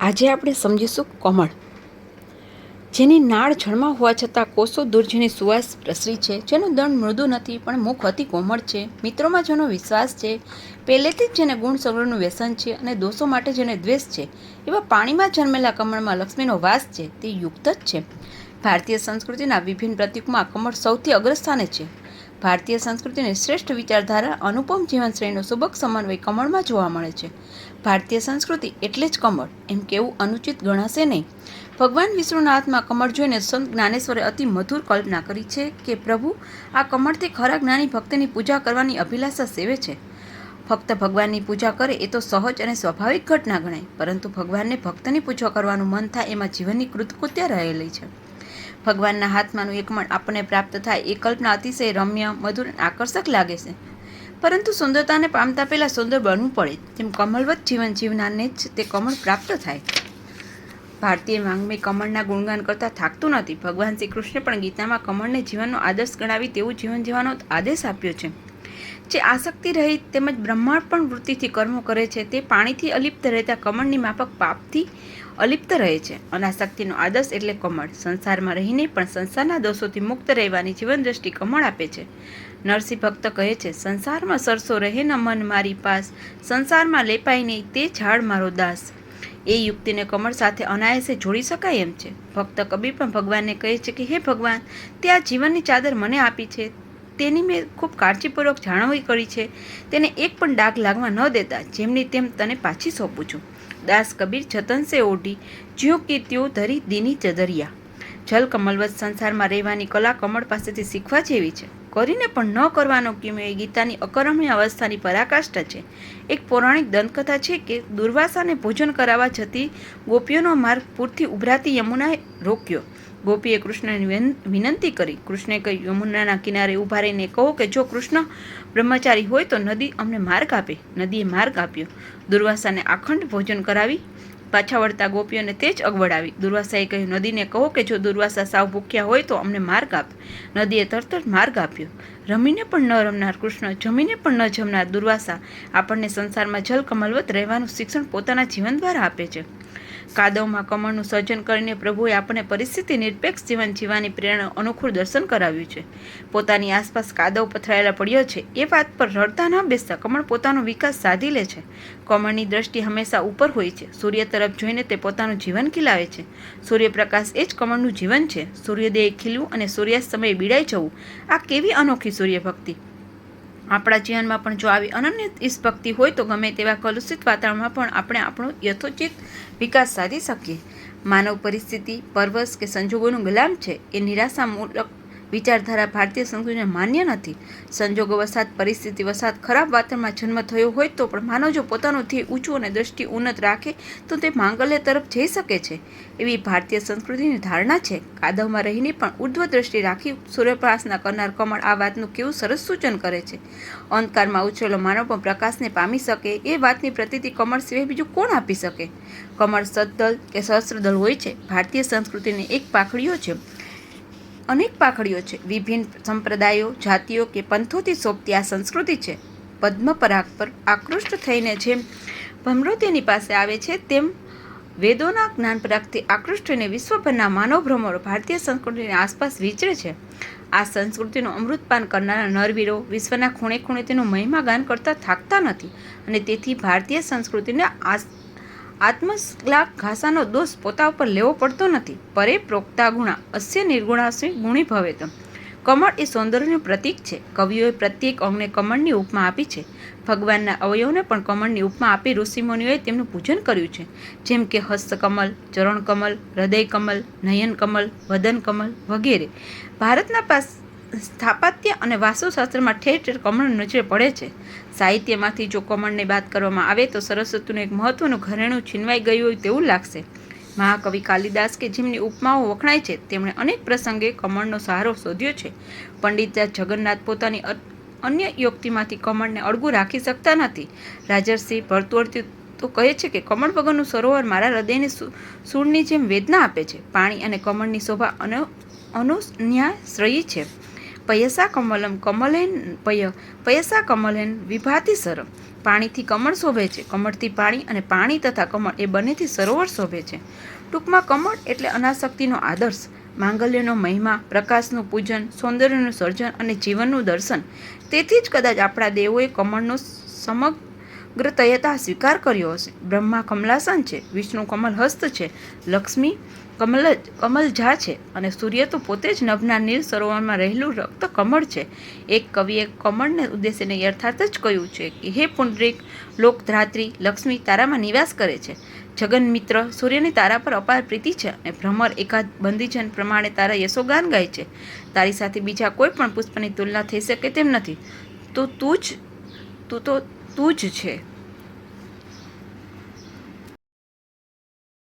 આજે આપણે સમજીશું કમળ. જેની નાળ જળમાં હોવા છતાં કોષો દુર્જીની સુવાસ પ્રસરી છે. જેનું દંડ મૃદુ નથી, પણ મુખ અતિ કોમળ છે. મિત્રોમાં જેનો વિશ્વાસ છે, પહેલેથી જ જેને ગુણ સગળનું વ્યસન છે અને દોષો માટે જેને દ્વેષ છે, એવા પાણીમાં જન્મેલા કમળમાં લક્ષ્મીનો વાસ છે, તે યુક્ત જ છે. ભારતીય સંસ્કૃતિના વિભિન્ન પ્રતિકમાં કમળ સૌથી અગ્રસ્થાને છે. ભારતીય સંસ્કૃતિની શ્રેષ્ઠ વિચારધારા અનુપમ જીવનશ્રેણીનો સુબક સમન્વય કમળમાં જોવા મળે છે. ભારતીય સંસ્કૃતિ એટલે જ કમળ. એમ કેવું અનુચિત ગણાશે નહીં. ભગવાન વિષ્ણુના હાથમાં કમળ જોઈને સંત જ્ઞાનેશ્વરે અતિ મધુર કલ્પના કરી છે કે, પ્રભુ, આ કમળથી ખરા જ્ઞાની ભક્તની પૂજા કરવાની અભિલાષા સેવે છે. ફક્ત ભગવાનની પૂજા કરે એ તો સહજ અને સ્વાભાવિક ઘટના ગણાય, પરંતુ ભગવાનને ભક્તની પૂજા કરવાનું મન થાય એમાં જીવનની કૃતકૃત્ય રહેલી છે. ભગવાનના હાથમાંનું એકમણ આપણને પ્રાપ્ત થાય એ કલ્પના અતિશય રમ્ય, મધુર આકર્ષક લાગે છે. પરંતુ સુંદરતાને પામતા પહેલાં સુંદર બનવું પડે. તેમ કમળવત જીવન જીવનારને જ તે કમળ પ્રાપ્ત થાય. ભારતીય વાંગ્મય કમળના ગુણગાન કરતાં થાકતું નથી. ભગવાન શ્રી કૃષ્ણે પણ ગીતામાં કમળને જીવનનો આદર્શ ગણાવી તેવું જીવન જીવવાનો આદેશ આપ્યો છે. જે આસક્તિ રહી તેમજ બ્રહ્માંડ પણ વૃત્તિથી કર્મો કરે છે તે પાણીથી અલિપ્ત રહેતા કમળની માફક પાપથી અલિપ્ત રહે છે. અનાસક્તિનો આદર્શ એટલે કમળ. સંસારમાં રહીને પણ સંસારના દોષોથી મુક્ત રહેવાની જીવન દ્રષ્ટિ કમળ આપે છે. નરસિંહ ભક્ત કહે છે, સંસારમાં સરસો રહે ન મન મારી પાસ. સંસારમાં લેપાય નહીં તે ઝાડ મારો દાસ. એ યુક્તિને કમળ સાથે અનાયાસે જોડી શકાય એમ છે. ભક્ત કબીર પણ ભગવાનને કહે છે કે, હે ભગવાન, તે આ જીવનની ચાદર મને આપી છે. તેની મેં ખૂબ કાળજીપૂર્વક જાળવણી કરી છે. તેને એક પણ ડાઘ લાગવા ન દેતા જેમની તેમ તને પાછી સોંપું છું. દાસ કબીર જતનસે ઓઢી, જ્યો કીર્તિઓ ધરી દીની ચદરિયા. જલ કમલવત સંસારમાં રહેવાની કલા કમળ પાસેથી શીખવા જેવી છે. કરીને પણ ન કરવાનો કિમે એ ગીતાની અકરમણીય અવસ્થાની પરાકાષ્ઠા છે. એક પૌરાણિક દંતકથા છે કે દુર્વાસાને ભોજન કરાવવા જતી ગોપીઓનો માર્ગ પૂરથી ઉભરાતી યમુનાએ રોક્યો. ગોપીએ કૃષ્ણને વિનંતી કરી. કૃષ્ણે કહ્યું, યમુનાના કિનારે ઊભા રહીને કહો કે જો કૃષ્ણ બ્રહ્મચારી હોય તો નદી અમને માર્ગ આપે. નદીએ માર્ગ આપ્યો. દુર્વાસાને આખંડ ભોજન કરાવી, પાછા વળતા ગોપીઓને તે જ અગવડ આવી દુર્વાસાએ કહ્યું, નદીને કહો કે જો દુર્વાસા સાવ ભૂખ્યા હોય તો અમને માર્ગ આપ. નદીએ તરત જ માર્ગ આપ્યો. રમીને પણ ન રમનાર કૃષ્ણ, જમીને પણ ન જમનાર દુર્વાસા આપણને સંસારમાં જલ કમલવત રહેવાનું શિક્ષણ પોતાના જીવન દ્વારા આપે છે. કાદવમાં કમળનું સર્જન કરીને પ્રભુએ આપણને પરિસ્થિતિ નિરપેક્ષ જીવન જીવવાની પ્રેરણા અનુકૂળ દર્શન કરાવ્યું છે. પોતાની આસપાસ કાદવ પથરાયેલા પડ્યો છે. એ વાત પર રડતા ન બેસતા કમળ પોતાનો વિકાસ સાધી લે છે. કમળની દ્રષ્ટિ હંમેશા ઉપર હોય છે. સૂર્ય તરફ જોઈને તે પોતાનું જીવન ખીલાવે છે. સૂર્યપ્રકાશ એ જ કમળનું જીવન છે. સૂર્યોદયે ખીલવું અને સૂર્યાસ્ત સમયે બીડાઈ જવું. આ કેવી અનોખી સૂર્યભક્તિ. આપણા જીવનમાં પણ જો આવી અનન્ય ઈશ હોય તો ગમે તેવા કલુષિત વાતાવરણમાં પણ આપણે આપણો યથોચિત વિકાસ સાધી શકીએ. માનવ પરિસ્થિતિ, પરવશ કે સંજોગોનું ગુલામ છે એ નિરાશામૂલક વિચારધારા ભારતીય સંસ્કૃતિને માન્ય નથી. સંજોગો વસાત, પરિસ્થિતિ વસાત, ખરાબ વાતાવરણમાં જન્મ થયો હોય તો પણ માનવ જો પોતાનું ધ્યેય ઊંચું અને દ્રષ્ટિ ઉન્નત રાખે તો તે માંગલ્ય તરફ જઈ શકે છે. એવી ભારતીય સંસ્કૃતિની ધારણા છે. કાદવમાં રહીને પણ ઉર્ધ્વ દ્રષ્ટિ રાખી સૂર્યપ્રાસના કરનાર કમળ આ વાતનું કેવું સરસ સૂચન કરે છે. અંધકારમાં ઉછરેલો માનવ પણ પ્રકાશને પામી શકે, એ વાતની પ્રતિતિ કમળ સિવાય બીજું કોણ આપી શકે? કમળ સદદલ કે સહસ્ત્રદલ હોય છે. ભારતીય સંસ્કૃતિની એક પાખડીઓ છે. અનેક પાખડીઓ છે. વિભિન્ન સંપ્રદાયો, જાતિઓ કે પંથોથી સોંપતી આ સંસ્કૃતિ છે. પદ્મપરાગ પર આકૃષ્ટ થઈને જેમ ભમરો પાસે આવે છે, તેમ વેદોના જ્ઞાન આકૃષ્ટ થઈને વિશ્વભરના માનવ ભ્રમરો ભારતીય સંસ્કૃતિની આસપાસ વિચરે છે. આ સંસ્કૃતિનું અમૃતપાન કરનારા નરવીરો વિશ્વના ખૂણે ખૂણે તેનું મહિમા ગાન કરતા થાકતા નથી અને તેથી ભારતીય સંસ્કૃતિને આસ આત્મશ્લાઘ ઘાસાનો દોષ પોતા ઉપર લેવો પડતો નથી. પરે પ્રોક્તા ગુણા અસ્ય નિર્ગુણાશ્રી ગુણી ભવેત કમળ એ સૌંદર્યનું પ્રતીક છે. કવિઓએ પ્રત્યેક અંગને કમળની ઉપમા આપી છે. ભગવાનના અવયવને પણ કમળની ઉપમા આપી ઋષિમુનિઓએ તેમનું પૂજન કર્યું છે. જેમ કે હસ્તકમલ ચરણકમલ હૃદયકમલ નયનકમલ વદનકમલ વગેરે. ભારતના પાસ સ્થાપત્ય અને વાસ્તુશાસ્ત્રમાં ઠેર ઠેર કમળ નજરે પડે છે. સાહિત્યમાંથી જો કમળની બાદ કરવામાં આવે તો સરસ્વતીનું એક મહત્વનું ઘરેણું છીનવાઈ ગયું હોય તેવું લાગશે. મહાકવિ કાલિદાસ કે જેમની ઉપમાઓ વખણાય છે, તેમણે અનેક પ્રસંગે કમળનો સહારો શોધ્યો છે. પંડિત જગન્નાથ પોતાની અન્ય યુક્તિમાંથી કમળને અળગું રાખી શકતા નથી. રાજર્ષિ ભરતુઅર્થી તો કહે છે કે કમળ વગરનું સરોવર મારા હૃદયને સૂળની જેમ વેદના આપે છે. પાણી અને કમળની શોભા અનો અનુન્યાશ્રયી છે. પયસા કમલમ કમલેન પય, પયસા કમલેન વિભાતી સરમ પાણીથી કમળ શોભે છે. કમળથી પાણી અને પાણી તથા કમળ એ બંનેથી સરોવર શોભે છે. ટૂંકમાં કમળ એટલે અનાસક્તિનો આદર્શ. માંગલ્યનો મહિમા, પ્રકાશનું પૂજન, સૌંદર્યનું સર્જન અને જીવનનું દર્શન. તેથી જ કદાચ આપણા દેવોએ કમળનો સમગ્રતયતા સ્વીકાર કર્યો હશે. બ્રહ્મા કમલાસન છે, વિષ્ણુ કમલ હસ્ત છે, લક્ષ્મી કમલ કમલજા છે અને સૂર્ય તો પોતે જ નભના નીલ સરોવરમાં રહેલું રક્ત કમળ છે. એક કવિએ કમળને ઉદ્દેશીને યથાર્થ જ કહ્યું છે કે, હે પુંડરીક લોકધ્રાત્રી લક્ષ્મી તારામાં નિવાસ કરે છે. જગન મિત્ર, સૂર્યની તારા પર અપાર પ્રીતિ છે અને ભ્રમર એકાદ બંદીજન પ્રમાણે તારા યશોગાન ગાય છે. તારી સાથે બીજા કોઈ પણ પુષ્પની તુલના થઈ શકે તેમ નથી. તો તું જ, તું તો તું જ છે.